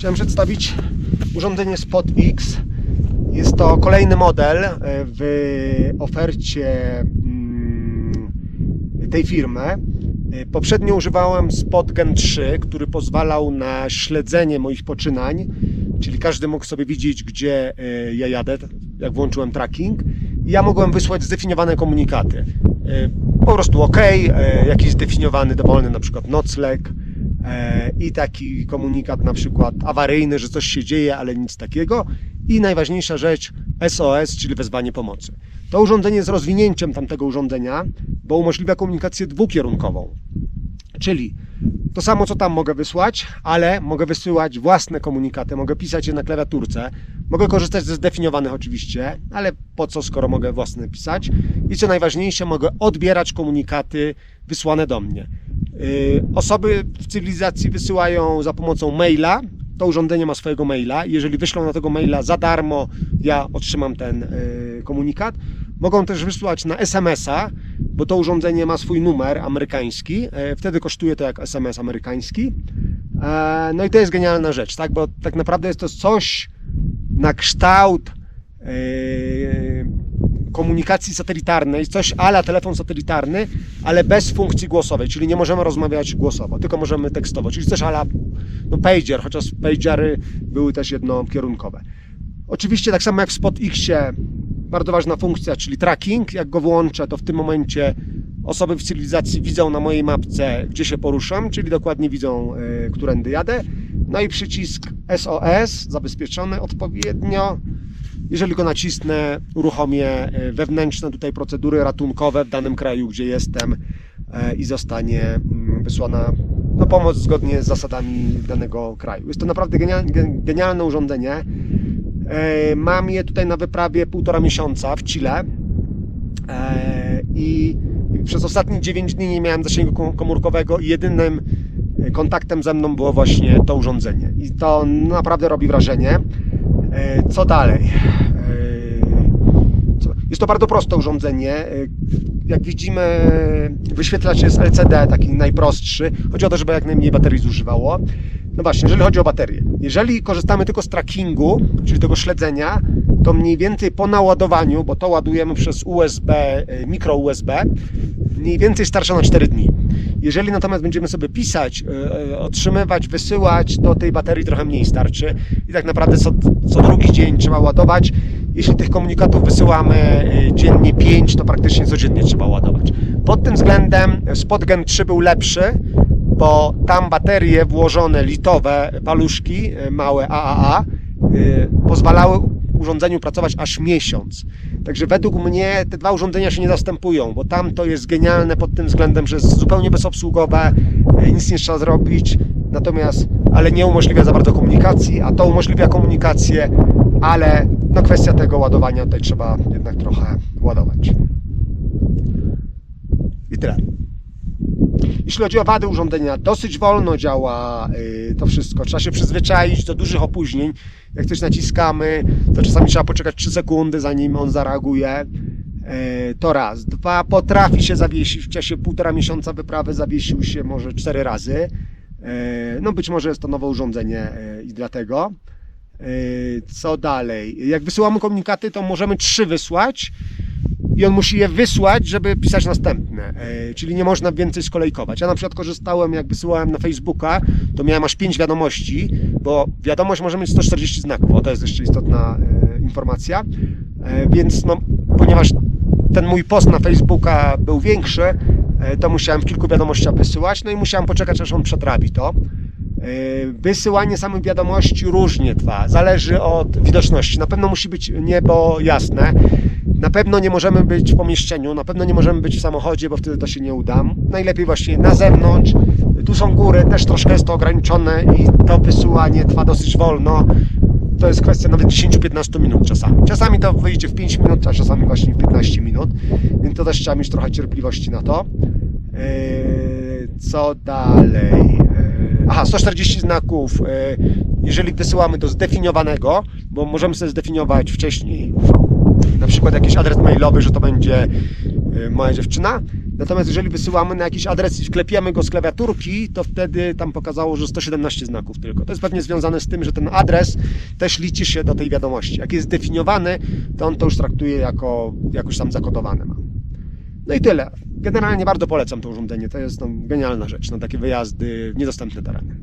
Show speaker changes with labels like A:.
A: Chciałem przedstawić urządzenie Spot X. Jest to kolejny model e, w ofercie mm, tej firmy. E, Poprzednio używałem Spot Gen 3, który pozwalał na śledzenie moich poczynań, czyli każdy mógł sobie widzieć, gdzie e, ja jadę, jak włączyłem tracking. Ja mogłem wysłać zdefiniowane komunikaty. Po prostu OK, jakiś zdefiniowany, dowolny, na przykład nocleg, i taki komunikat na przykład awaryjny, że coś się dzieje, ale nic takiego. I najważniejsza rzecz SOS, czyli wezwanie pomocy. To urządzenie jest rozwinięciem tamtego urządzenia, bo umożliwia komunikację dwukierunkową. Czyli to samo, co tam mogę wysłać, ale mogę wysyłać własne komunikaty, mogę pisać je na klawiaturce, mogę korzystać ze zdefiniowanych oczywiście, ale po co, skoro mogę własne pisać. I co najważniejsze, mogę odbierać komunikaty wysłane do mnie. Yy, Osoby w cywilizacji wysyłają za pomocą maila. To urządzenie ma swojego maila. Jeżeli wyślą na tego maila za darmo, ja otrzymam ten yy, komunikat. Mogą też wysłać na SMS-a, bo to urządzenie ma swój numer amerykański. E, Wtedy kosztuje to jak SMS amerykański. E, No i to jest genialna rzecz, tak? Bo tak naprawdę jest to coś na kształt komunikacji satelitarnej, coś ala telefon satelitarny, ale bez funkcji głosowej, czyli nie możemy rozmawiać głosowo, tylko możemy tekstowo, czyli coś ala no pager, chociaż pagery były też jednokierunkowe. Oczywiście tak samo jak w Spot Xie bardzo ważna funkcja, czyli tracking, jak go włączę, to w tym momencie osoby w cywilizacji widzą na mojej mapce, gdzie się poruszam, czyli dokładnie widzą, y, którędy jadę. No i przycisk SOS zabezpieczony odpowiednio. Jeżeli go nacisnę, uruchomię y, wewnętrzne tutaj procedury ratunkowe w danym kraju, gdzie jestem y, i zostanie mm, wysłana no, pomoc zgodnie z zasadami danego kraju. Jest to naprawdę genial- gen- genialne urządzenie. E, Mam je tutaj na wyprawie półtora miesiąca w Chile E, i przez ostatnie 9 dni nie miałem zasięgu kom- komórkowego i jedynym e, kontaktem ze mną było właśnie to urządzenie. I to naprawdę robi wrażenie. E, Co dalej? Jest to bardzo proste urządzenie. E, Jak widzimy, wyświetlacz jest LCD, taki najprostszy. Chodzi o to, żeby jak najmniej baterii zużywało. No właśnie, jeżeli chodzi o baterię. Jeżeli korzystamy tylko z trackingu, czyli tego śledzenia, to mniej więcej po naładowaniu, bo to ładujemy przez USB, e, mikro USB, mniej więcej starcza na 4 dni. Jeżeli natomiast będziemy sobie pisać, e, otrzymywać, wysyłać, to tej baterii trochę mniej starczy i tak naprawdę co, co drugi dzień trzeba ładować. Jeśli tych komunikatów wysyłamy e, dziennie 5, to praktycznie codziennie trzeba ładować. Pod tym względem Spot Gen 3 był lepszy, bo tam baterie włożone litowe, paluszki e, małe AAA pozwalały urządzeniu pracować aż miesiąc. Także według mnie te dwa urządzenia się nie zastępują, bo tam to jest genialne pod tym względem, że jest zupełnie bezobsługowe, nic nie trzeba zrobić, natomiast, ale nie umożliwia za bardzo komunikacji, a to umożliwia komunikację, ale no kwestia tego ładowania tutaj trzeba jednak trochę ładować. I tyle. Jeśli chodzi o wady urządzenia, dosyć wolno działa yy, to wszystko. Trzeba się przyzwyczaić do dużych opóźnień. Jak coś naciskamy, to czasami trzeba poczekać 3 sekundy, zanim on zareaguje. Yy, To raz. Dwa, potrafi się zawiesić. W czasie półtora miesiąca wyprawy zawiesił się może 4 razy. Yy, No być może jest to nowe urządzenie i dlatego. Yy, Co dalej? Jak wysyłamy komunikaty, to możemy trzy wysłać i on musi je wysłać, żeby pisać następne. E, Czyli nie można więcej skolejkować. Ja na przykład korzystałem, jak wysyłałem na Facebooka, to miałem aż 5 wiadomości, bo wiadomość może mieć 140 znaków. O, to jest jeszcze istotna e, informacja. Więc no, ponieważ ten mój post na Facebooka był większy, to musiałem w kilku wiadomościach wysyłać, no i musiałem poczekać, aż on przetrawi to. Yy, Wysyłanie samych wiadomości różnie trwa, zależy od widoczności. Na pewno musi być niebo jasne, na pewno nie możemy być w pomieszczeniu, na pewno nie możemy być w samochodzie, bo wtedy to się nie uda. Najlepiej właśnie na zewnątrz, tu są góry, też troszkę jest to ograniczone i to wysyłanie trwa dosyć wolno. To jest kwestia nawet 10-15 minut czasami. Czasami to wyjdzie w 5 minut, a czasami właśnie w 15 minut, więc to też trzeba mieć trochę cierpliwości na to. Yy, Co dalej? Aha, 140 znaków, yy, jeżeli wysyłamy do zdefiniowanego, bo możemy sobie zdefiniować wcześniej na przykład jakiś adres mailowy, że to będzie yy, moja dziewczyna. Natomiast jeżeli wysyłamy na jakiś adres i wklepiemy go z klawiaturki, to wtedy tam pokazało, że 117 znaków tylko. To jest pewnie związane z tym, że ten adres też liczy się do tej wiadomości. Jak jest zdefiniowany, to on to już traktuje jako jakoś tam zakodowane. No i tyle. Generalnie bardzo polecam to urządzenie. To jest no, genialna rzecz na takie wyjazdy niedostępne tereny.